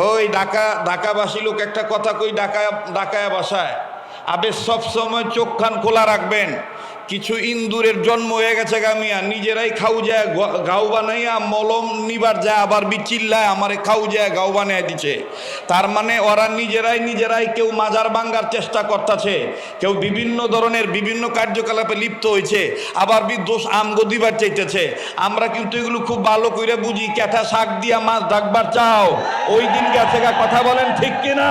ওই ডাকা ঢাকাবাসী লোক একটা কথা কই, ঢাকা, ঢাকায় বাসায়। আপনি সবসময় চোখ খান খোলা রাখবেন। কিছু ইন্দুরের জন্ম হয়ে গেছে গামিয়া নিজেরাই খাও যায় গাও বানাইয়া মলম নিবার যায়, আবার বিচিল্লায় আমারে খাও যায় গাও বানাই দিছে। তার মানে ওরা নিজেরাই নিজেরাই কেউ মাজার ভাঙ্গার চেষ্টা করতেছে। কেউ বিভিন্ন ধরনের বিভিন্ন কার্যকলাপে লিপ্ত হয়েছে আবার বি দোষ আমগো দিবার চাইতেছে। আমরা কিন্তু এগুলো খুব ভালো করে বুঝি ক্যাথা শাক দিয়া মাছ ডাকবার চাও। ওই দিন গেছে কথা বলেন ঠিক কিনা?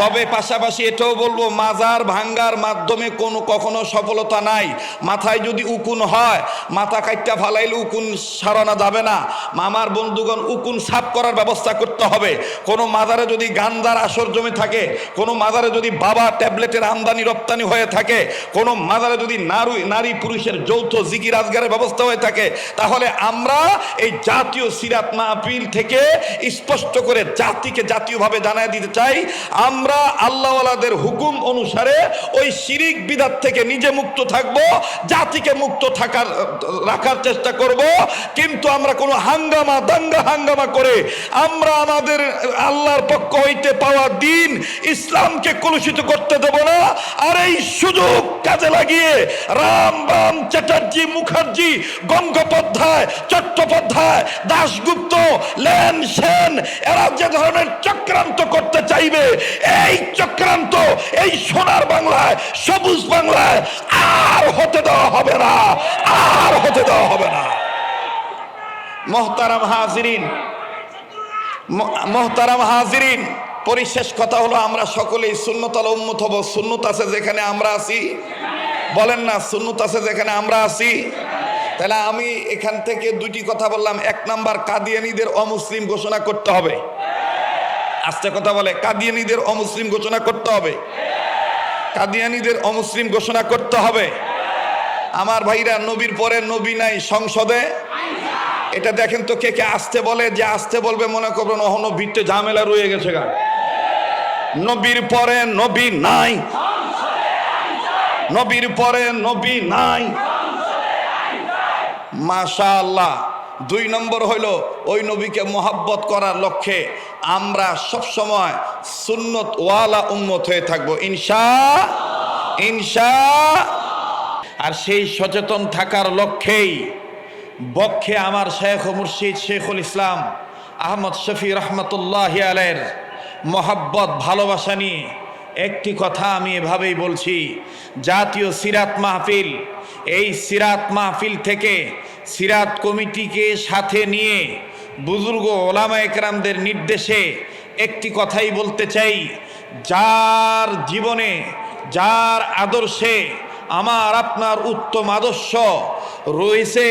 তবে পাশাপাশি এটাও বলব, মাজার ভাঙ্গার মাধ্যমে কোনো কখনো সফলতা নাই। মাথায় যদি উকুন হয়, মাথা কাইটটা ফালাইলে উকুন সারানো যাবে না। মামার বন্ধুগণ, উকুন সাফ করার ব্যবস্থা করতে হবে। কোনো মাজারে যদি গান্দার আসর জমে থাকে, কোনো মাজারে যদি বাবা ট্যাবলেটের আমদানি রপ্তানি হয়ে থাকে, কোনো মাজারে যদি নারী নারী পুরুষের যৌথ জিকির রাজগারের ব্যবস্থা হয়ে থাকে, তাহলে আমরা এই জাতীয় সিরাত মাহফিল থেকে স্পষ্ট করে জাতিকে জাতীয়ভাবে জানায় দিতে চাই। আমরা আল্লাহওয়ালাদের হুকুম অনুসারে ওই শিরিক বিদাত থেকে নিজে মুক্ত থাকব, জাতিকে মুক্ত থাকার, রাখার চেষ্টা করব। কিন্তু আমরা কোনো হাঙ্গামা, দাঙ্গা হাঙ্গামা করে আমরা আমাদের আল্লাহর পক্ষ হইতে পাওয়া দিন ইসলামকে কলুষিত করতে দেব না। আর এই সুযোগ কাজে লাগিয়ে রাম রাম চ্যাটার্জি মুখার্জি, গঙ্গোপাধ্যায়, চট্টোপাধ্যায়, দাশগুপ্ত লেন সেন এরা যে ধরনের চক্রান্ত করতে চাইবে এই চক্রান্ত, এই সোনার বাংলায়, সবুজ বাংলায় আর হতে দেওয়া হবে না, আর হতে দেওয়া হবে না। মোহতারাম হাজিরিন মোহতারাম হাজিরিন, পরিশেষ কথা হলো আমরা সকলেই শূন্যতল উন্মত হব। শূন্যত আছে যেখানে আমরা আছি। বলেন না শূন্যত আছে যেখানে আমরা আছি। তাহলে আমি এখান থেকে দুটি কথা বললাম। এক নাম্বার, কাদিয়ানিদের অমুসলিম ঘোষণা করতে হবে। আস্তে কথা বলে, কাদিয়ানিদের অমুসলিম ঘোষণা করতে হবে। কাদিয়ানিদের অমুসলিম ঘোষণা করতে হবে। আমার ভাইরা, নবীর পরে নবী নাই সংসদে। এটা দেখেন তো কে কে আসতে বলে, যে আসতে বলবে মনে করবেন, অহনো ভিত্তে ঝামেলা রয়ে গেছে গা। নবীর পরে নবী নাই। নবীর পরে নবী নাই। মাশা আল্লাহ দুই নম্বর হইল, ওই নবীকে মোহাব্বত করার লক্ষ্যে আমরা সব সময় সুন্নত ওয়ালা উম্মত হয়ে থাকব, ইনশা ইনশা। আর সেই সচেতন থাকার লক্ষ্যেই বক্ষে আমার শেখ মুর্শিদ শেখুল ইসলাম আহমদ শফি রহমতুল্লাহ আলের মোহাব্বত, ভালোবাসা নিয়ে একটি কথা আমি এভাবেই বলছি, জাতীয় সিরাত মাহফিল, এই সিরাত মাহফিল থেকে সিরাত কমিটিকে সাথে নিয়ে বুজুর্গ ওলামা একরামদের নির্দেশে একটি কথাই বলতে চাই। যার জীবনে, যার আদর্শে আমার আপনার উত্তম আদর্শ রয়েছে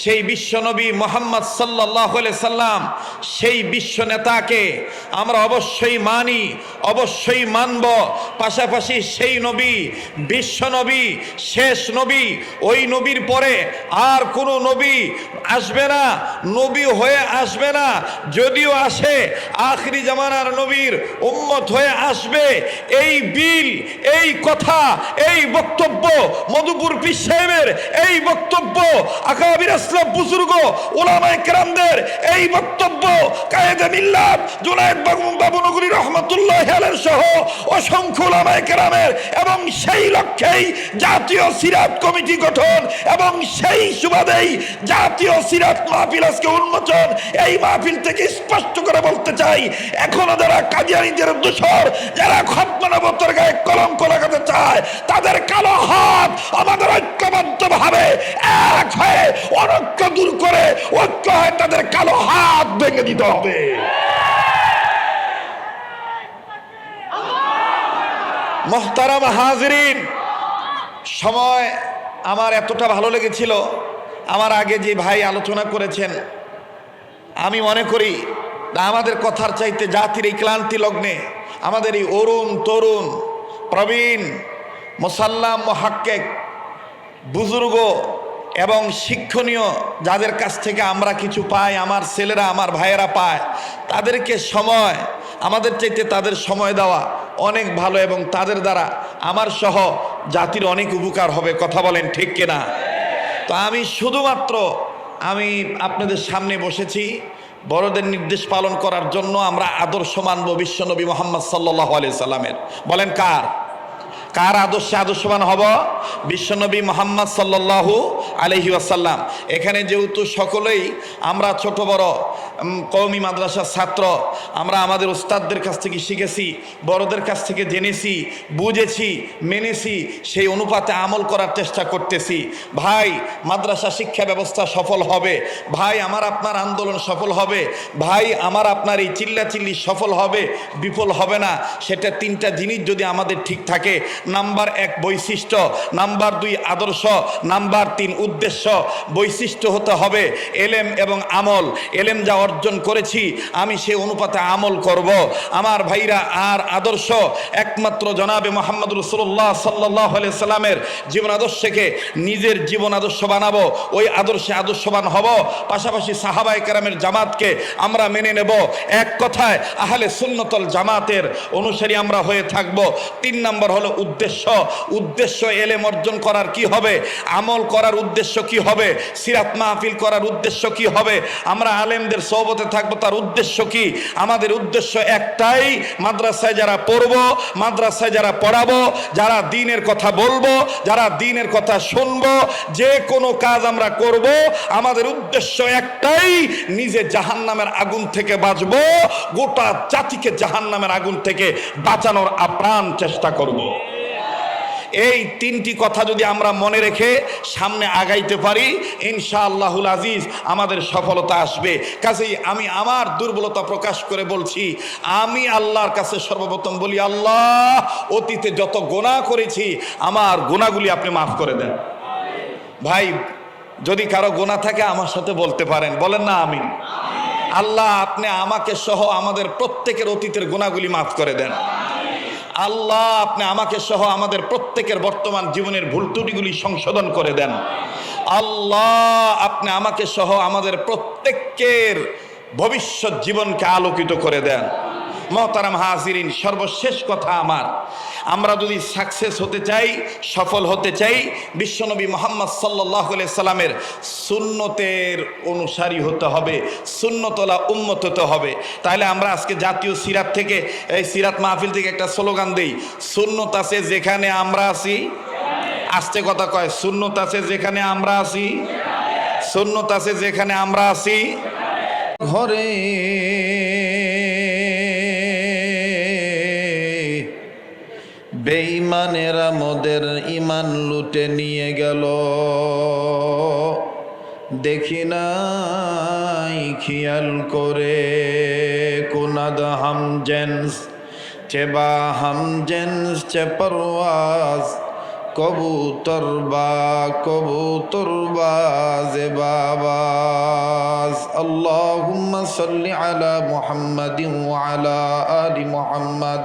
সেই বিশ্বনবী মোহাম্মদ সাল্লাহ সাল্লাম, সেই বিশ্ব নেতাকে আমরা অবশ্যই মানি, অবশ্যই মানব। পাশাপাশি সেই নবী বিশ্ব নবী শেষ নবী, ওই নবীর পরে আর কোনো নবী আসবে না, নবী হয়ে আসবে না। যদিও আসে, আখরি জামানার নবীর উম্মত হয়ে আসবে। এই বিল, এই কথা, এই বক্তব্য, মধুপুর পীর সাহেবের এই বক্তব্য, আকাবির বুজুর্গ ওলামায়ে কেরামদের এই বক্তব্য কায়েদে মিল্লাত, জুনায়েদ রহমতুল্লাহ আলের সহ অসংখ্য ওলামায়ে কেরামের এবং সেই লক্ষ্যেই জাতীয় সিরাত কমিটি গঠন এবং সেই সুবাদেই জাতীয় সিরাত মাহফিল আজকে উন্মোচন। এই মাহফিল থেকে স্পষ্ট করে বলতে চাই, এখনও যারা কাদিয়ানিদের দোষর, যারা খতমানবতর গায়ে কলঙ্ক লাগাতে চায়, তাদের কালো হাত আমাদের ঐক্যবদ্ধ ভাবে এক হয়ে অনৈক্য দূর করে ঐক্য হয়ে তাদের কালো হাত ভেঙে দিতে হবে। মোহতারাম হাজরিন, সময় আমার এতটা ভালো লেগেছিল, আমার আগে যে ভাই আলোচনা করেছেন, আমি মনে করি আমাদের কথার চাইতে জাতির এই ক্লান্তি লগ্নে, আমাদের এই অরুণ তরুণ, প্রবীণ, মোসাল্লাম মহাক্কেক বুজুর্গ এবং শিক্ষণীয় যাদের কাছ থেকে আমরা কিছু পাই, আমার ছেলেরা, আমার ভাইয়েরা পায়, তাদেরকে সময়, আমাদের চাইতে তাদের সময় দেওয়া অনেক ভালো এবং তাদের দ্বারা আমার সহ জাতির অনেক উপকার হবে, কথা বলেন ঠিক কিনা? তো আমি শুধুমাত্র আমি আপনাদের সামনে বসেছি বড়দের নির্দেশ পালন করার জন্য আমরা আদর্শ মানব বিশ্বনবী মোহাম্মদ সাল্লাহ আলিয়া সাল্লামের। বলেন কার? কার আদর্শে আদর্শবান হব? বিশ্বনবী মোহাম্মদ সাল্লাল্লাহু আলহি আসাল্লাম এখানে যেহেতু সকলেই আমরা ছোট বড় কওমি মাদ্রাসার ছাত্র, আমরা আমাদের ওস্তাদদের কাছ থেকে শিখেছি, বড়দের কাছ থেকে জেনেছি, বুঝেছি, মেনেছি, সেই অনুপাতে আমল করার চেষ্টা করতেছি। ভাই, মাদ্রাসা শিক্ষা ব্যবস্থা সফল হবে। ভাই, আমার আপনার আন্দোলন সফল হবে। ভাই, আমার আপনার এই চিল্লাচিল্লি সফল হবে। বিফল হবে না। সেটা তিনটা জিনিস যদি আমাদের ঠিক থাকে নাম্বার এক বৈশিষ্ট্য, নাম্বার দুই আদর্শ, নাম্বার তিন উদ্দেশ্য। বৈশিষ্ট্য হতে হবে এলেম এবং আমল। এলেম যা অর্জন করেছি, আমি সে অনুপাতে আমল করব। আমার ভাইরা, আর আদর্শ একমাত্র জনাবে মোহাম্মদ রসুল্লাহ সাল্লাহ সাল্লামের জীবন আদর্শকে নিজের জীবন আদর্শ বানাবো। ওই আদর্শে আদর্শবান হব। পাশাপাশি সাহাবাই কেরামের জামাতকে আমরা মেনে নেব। এক কথায়, আহলে সুন্নতল জামাতের অনুসারী আমরা হয়ে থাকব। তিন নম্বর হলো উদ্দেশ্য উদ্দেশ্য এলেম অর্জন করার কি হবে? আমল করার উদ্দেশ্য কি হবে? সিরাত মাহফিল করার উদ্দেশ্য কি হবে? আমরা আলেমদের সহবতে থাকব, তার উদ্দেশ্য কি? আমাদের উদ্দেশ্য একটাই, মাদ্রাসায় যারা পড়ব, মাদ্রাসায় যারা পড়াবো, যারা দিনের কথা বলব, যারা দিনের কথা শুনব, যে কোনো কাজ আমরা করব, আমাদের উদ্দেশ্য একটাই, নিজে জাহান্নামের আগুন থেকে বাঁচবো, গোটা জাতিকে জাহান্নামের আগুন থেকে বাঁচানোর আপ্রাণ চেষ্টা করব। এই তিনটি কথা যদি আমরা মনে রেখে সামনে আগাইতে পারি, ইনশাআল্লাহুল আজিজ আমাদের সফলতা আসবে। কাজেই আমি আমার দুর্বলতা প্রকাশ করে বলছি, আমি আল্লাহর কাছে সর্বপ্রথম বলি, আল্লাহ, অতীতে যত গোনা করেছি, আমার গোনাগুলি আপনি মাফ করে দেন। ভাই, যদি কারও গোনা থাকে, আমার সাথে বলতে পারেন। বলেন না আমি আল্লাহ, আপনি আমাকে সহ আমাদের প্রত্যেকের অতীতের গোনাগুলি মাফ করে দেন। আল্লাহ, আপনি আমাকে সহ আমাদের প্রত্যেকের বর্তমান জীবনের ভুল ত্রুটিগুলি সংশোধন করে দেন। আল্লাহ, আপনি আমাকে সহ আমাদের প্রত্যেকের ভবিষ্যৎ জীবনকে আলোকিত করে দেন। মহতারাম হাজিরিন, সর্বশেষ কথা আমার। আমরা যদি সাকসেস হতে চাই, সফল হতে চাই, বিশ্বনবী মোহাম্মদ সাল্লাহ সাল্লামের সুন্নতের অনুসারী হতে হবে, সুন্নতলা উন্মত হতে হবে। তাহলে আমরা আজকে জাতীয় সিরাত থেকে, এই সিরাত মাহফিল থেকে একটা স্লোগান দেই, সুন্নত আছে যেখানে আমরা আছি। আস্তে কথা কয়, সুন্নত আছে যেখানে আমরা আছি। সুন্নত আছে যেখানে আমরা আছি। ঘরে বেঈমানেরা মোদের ইমান লুটে নিয়ে গেল। দেখি নাই খেয়াল করে কোনাদ হামজেন্স, চেবা হামজেন্স চেপরওয়াজ কবুতর বা কবুতর বাজে আল্লাহ আল্লাহুম্মা সাল্লি আলা মুহাম্মাদিন ওয়া আলা আলি মুহাম্মাদ।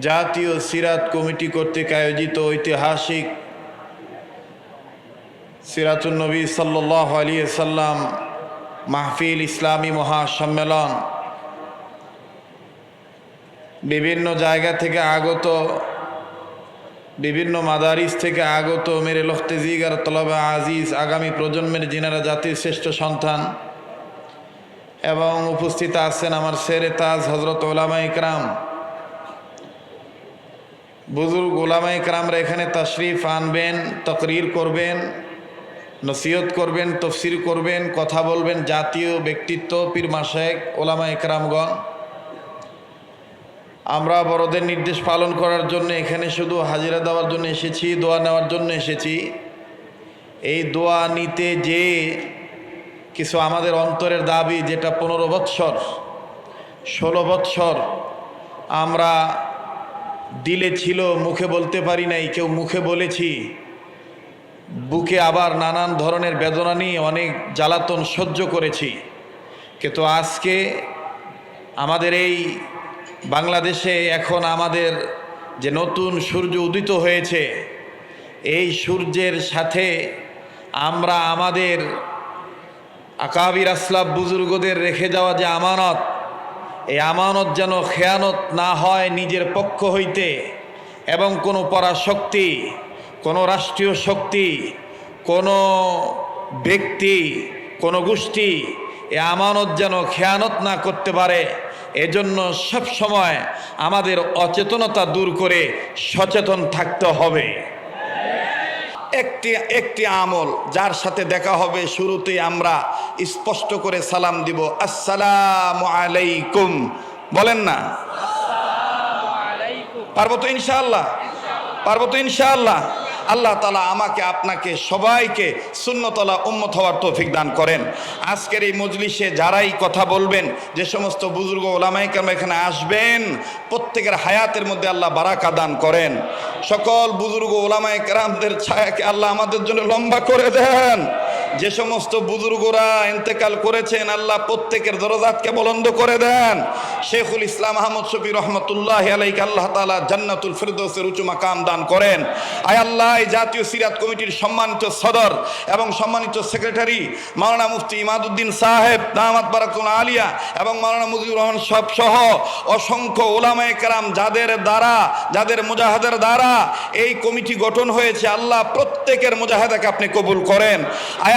জাতীয় সিরাত কমিটি কর্তৃক আয়োজিত ঐতিহাসিক সিরাতুল নবী সাল্লাহ আলী সাল্লাম মাহফিল ইসলামী মহাসম্মেলন। বিভিন্ন জায়গা থেকে আগত, বিভিন্ন মাদারিস থেকে আগত মেরে লখতেজিগার তলবা আজিজ আগামী প্রজন্মের জিনারা জাতির শ্রেষ্ঠ সন্তান এবং উপস্থিত আছেন আমার শেরে তাজ হজরত ওলামা ইকরাম বুজুর্গ ওলামা ইকরামরা এখানে তশরিফ আনবেন, তকরির করবেন, নসিহত করবেন, তফসির করবেন, কথা বলবেন, জাতীয় ব্যক্তিত্ব, পীর মাসায়েক ওলামা ইকরামগণ আমরা বড়দের নির্দেশ পালন করার জন্য এখানে শুধু হাজিরা দেওয়ার জন্য এসেছি, দোয়া নেওয়ার জন্য এসেছি। এই দোয়া নিতে যে কিছু আমাদের অন্তরের দাবি, যেটা পনেরো বৎসর, ষোলো বৎসর আমরা দিলে ছিল, মুখে বলতে পারি নাই, কেউ মুখে বলেছি। বুকে আবার নানান ধরনের বেদনা নিয়ে অনেক জ্বালাতন সহ্য করেছি। কিন্তু আজকে আমাদের এই বাংলাদেশে এখন আমাদের যে নতুন সূর্য উদিত হয়েছে, এই সূর্যের সাথে আমরা আমাদের আকাবির আসলাব বুজুর্গদের রেখে যাওয়া যে আমানত আমানত যেন খেয়ানত না হয় নিজের পক্ষ হইতে এবং কোনো পরাশক্তি, কোনো রাষ্ট্রীয় শক্তি, কোনো ব্যক্তি, কোনো গোষ্ঠী এ আমানত যেন খেয়ানত না করতে পারে, এজন্য সব সময় আমাদের অচেতনতা দূর করে সচেতন থাকতে হবে। একটি একটি আমল যার সাথে দেখা হবে শুরুতেই আমরা স্পষ্ট করে সালাম দিব। আসসালাম আলাইকুম। বলেন না? পার্বত তো ইনশাআল্লাহ? পারব তো ইনশাআল্লাহ? আল্লাহ তালা আমাকে, আপনাকে, সবাইকে শূন্যতলা উম্মত হওয়ার তৌফিক দান করেন। আজকের এই মজলিসে যারাই কথা বলবেন, যে সমস্ত বুজুর্গ ওলামাইকাম এখানে আসবেন, প্রত্যেকের হায়াতের মধ্যে আল্লাহ বারাকা দান করেন। সকল বুজুর্গ ওলামাই কেরামদের ছায়াকে আল্লাহ আমাদের জন্য লম্বা করে দেন। যে সমস্ত বুজুর্গরা ইন্তেকাল করেছেন, আল্লাহ প্রত্যেকের দরজাতকে বলন্দ করে দেন। শেখুল ইসলাম আহমদ শফি রহমতুল্লাহ আলাইক আল্লাহ তালা জান্নাতুল ফিরদৌসের উঁচু মাকাম দান করেন। আয় আল্লাহ, এই জাতীয় সিরাত কমিটির সম্মানিত সদর এবং সম্মানিত সেক্রেটারি মাওলানা মুফতি ইমাদুদ্দিন সাহেব, দামাত বারাকুল আলিয়া এবং মাওলানা মুজিবুর রহমান সব সহ অসংখ্য ওলামায়ে কেরাম, যাদের দ্বারা, যাদের মুজাহাদের দ্বারা এই কমিটি গঠন হয়েছে, আল্লাহ প্রত্যেকের মুজাহাদাকে আপনি কবুল করেন। আয়